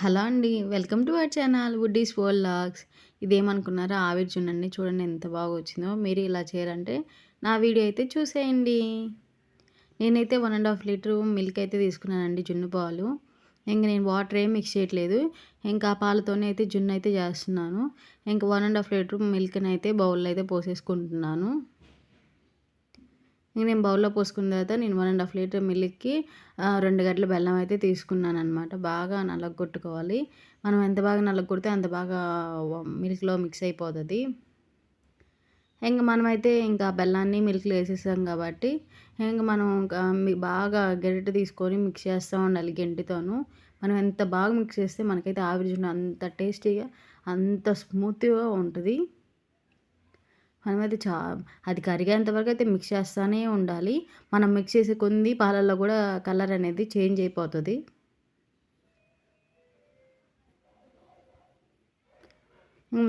Hello అండి welcome to our channel woody's world logs ఇదేమనుకున్నారా? ఆవిరి చూడండి చూడండి ఎంత బాగా వచ్చిందో మీరు ఇలా చేయాలంటే నా వీడియో అయితే చూసేయండి. నేనైతే one and half litre milk అయితే తీసుకున్నానండి జున్ను పాలు. ఇంక నేను వాటర్ ఏం మిక్స్ చేయట్లేదు. ఇంకా పాలతోనే అయితే జున్ను అయితే చేస్తున్నాను. ఇంకా వన్ అండ్ హాఫ్ లీటర్ మిల్క్ని అయితే బౌల్లో అయితే పోసేసుకుంటున్నాను. నేను బౌల్లో పోసుకున్న తర్వాత నేను వన్ అండ్ హాఫ్ లీటర్ మిల్క్కి రెండు గంటల బెల్లం అయితే తీసుకున్నాను అనమాట బాగా నలగొట్టుకోవాలి. మనం ఎంత బాగా నల్లగొడితే అంత బాగా మిల్క్లో మిక్స్ అయిపోతుంది. ఇంకా మనమైతే ఇంకా బెల్లాన్ని మిల్క్లో వేసేసాం కాబట్టి ఇంకా మనం బాగా గరిటె తీసుకొని మిక్స్ చేస్తూ ఉండాలి గెంటితోనూ. మనం ఎంత బాగా మిక్స్ చేస్తే మనకైతే ఆవిరి అంత టేస్టీగా అంత స్మూత్గా ఉంటుంది. మనమైతే చా అది కరిగేంత వరకు అయితే మిక్స్ చేస్తూనే ఉండాలి. మనం మిక్స్ చేసే కొన్ని పాలల్లో కూడా కలర్ అనేది చేంజ్ అయిపోతుంది.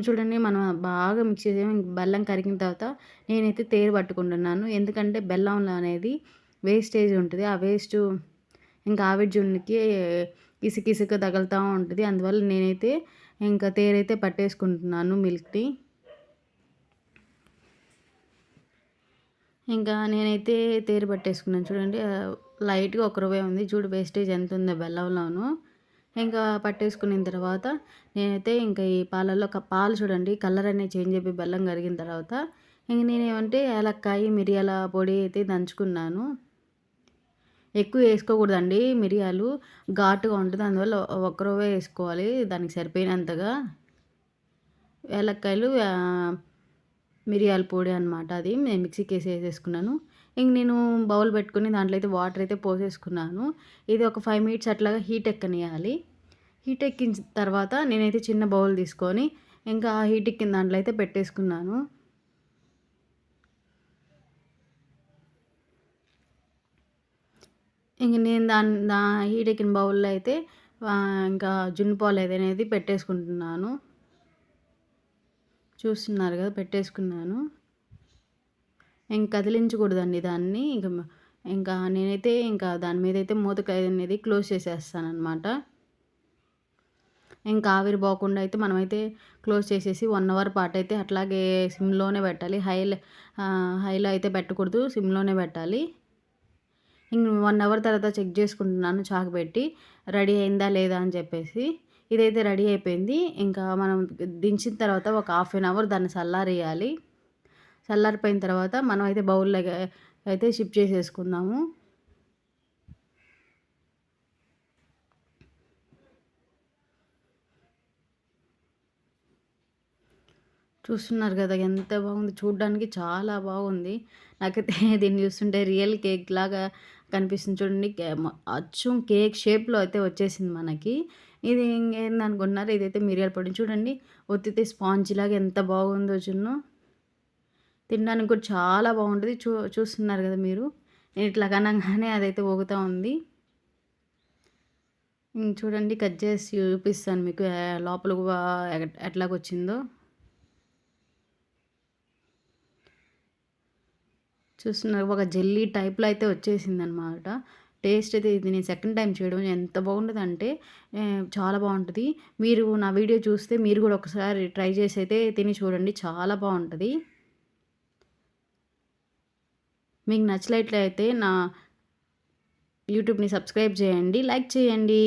చూడండి మనం బాగా మిక్స్ చేసే బెల్లం కరిగిన తర్వాత నేనైతే తేరు పట్టుకుంటున్నాను. ఎందుకంటే బెల్లంలో అనేది వేస్టేజ్ ఉంటుంది. ఆ వేస్ట్ ఇంకా ఆవిడ జున్నుకి ఇసుక ఇసుక తగులుతూ ఉంటుంది. అందువల్ల నేనైతే ఇంకా తేరైతే పట్టేసుకుంటున్నాను మిల్క్ని ఇంకా నేనైతే తేరు పట్టేసుకున్నాను. చూడండి లైట్గా ఒక రూపాయి ఉంది. చూడు వేస్టేజ్ ఎంత ఉందో బెల్లంలోను ఇంకా పట్టేసుకున్న తర్వాత నేనైతే ఇంకా ఈ పాలల్లో పాలు చూడండి కలర్ అనేది చేంజ్ అయిపోయి బెల్లం కరిగిన తర్వాత ఇంక నేనేమంటే ఏలక్కాయ మిరియాల పొడి అయితే దంచుకున్నాను. ఎక్కువ వేసుకోకూడదండి మిరియాలు. ఘాటుగా ఉంటుంది. అందువల్ల ఒక్క వేసుకోవాలి. దానికి సరిపోయినంతగా. ఏలక్కాయలు మిరియాల పొడి అనమాట అది నేను మిక్సీకి వేసి వేసేసుకున్నాను. ఇంక నేను బౌల్ పెట్టుకుని దాంట్లో అయితే వాటర్ అయితే పోసేసుకున్నాను. ఇది ఒక ఫైవ్ మినిట్స్ అట్లాగా హీట్ ఎక్కనియాలి హీట్ ఎక్కిన తర్వాత నేనైతే చిన్న బౌల్ తీసుకొని ఇంకా ఆ హీట్ ఎక్కిన దాంట్లో అయితే పెట్టేసుకున్నాను. ఇంక నేను దాని దా హీట్ ఎక్కిన బౌల్లో అయితే ఇంకా జున్ను పాలు పెట్టేసుకుంటున్నాను. చూస్తున్నారు కదా పెట్టేసుకున్నాను. ఇంక కదిలించకూడదండి దాన్ని. ఇంక ఇంకా నేనైతే ఇంకా దాని మీద అయితే మూతకాయ అనేది క్లోజ్ చేసేస్తానమాట ఇంకా ఆవిరి పోకుండా అయితే మనమైతే క్లోజ్ చేసేసి వన్ అవర్ పాటు అయితే అట్లాగే సిమ్లోనే పెట్టాలి. హై హైలో అయితే పెట్టకూడదు సిమ్లోనే పెట్టాలి. ఇంక వన్ అవర్ తర్వాత చెక్ చేసుకుంటున్నాను చాకు పెట్టి. రెడీ అయిందా లేదా అని చెప్పేసి. ఇదైతే రెడీ అయిపోయింది. ఇంకా మనం దించిన తర్వాత ఒక హాఫ్ అన్ అవర్ దాన్ని చల్లారేయాలి. చల్లారిపోయిన తర్వాత మనం అయితే బౌల్లో అయితే షిఫ్ట్ చేసేసుకుందాము. చూస్తున్నారు కదా ఎంత బాగుంది. చూడడానికి చాలా బాగుంది. నాకైతే దీన్ని చూస్తుంటే రియల్ కేక్ లాగా కనిపిస్తుంది చూడండి. అచ్చం కేక్ షేప్లో అయితే వచ్చేసింది మనకి. ఇది ఇంకేందనుకుంటున్నారు ఇదైతే మిరియాల పొడి. చూడండి ఒత్తితే స్పాంజ్ లాగా ఎంత బాగుందో చున్ను తినడానికి కూడా చాలా బాగుంటుంది. చూ చూస్తున్నారు కదా మీరు. నేను ఇట్లా కనగానే అదైతే ఊగుతూ ఉంది. చూడండి కట్ చేసి చూపిస్తాను మీకు లోపల ఎట్లాగొచ్చిందో. చూస్తున్నారు. ఒక జెల్లీ టైప్లో అయితే వచ్చేసింది అనమాట టేస్ట్ అయితే ఇది నేను సెకండ్ టైం చేయడం. ఎంత బాగుంటుంది అంటే చాలా బాగుంటుంది. మీరు నా వీడియో చూస్తే మీరు కూడా ఒకసారి ట్రై చేసి అయితే తిని చూడండి. చాలా బాగుంటుంది. మీకు నచ్చినట్లయితే నా యూట్యూబ్ని సబ్స్క్రైబ్ చేయండి. లైక్ చేయండి.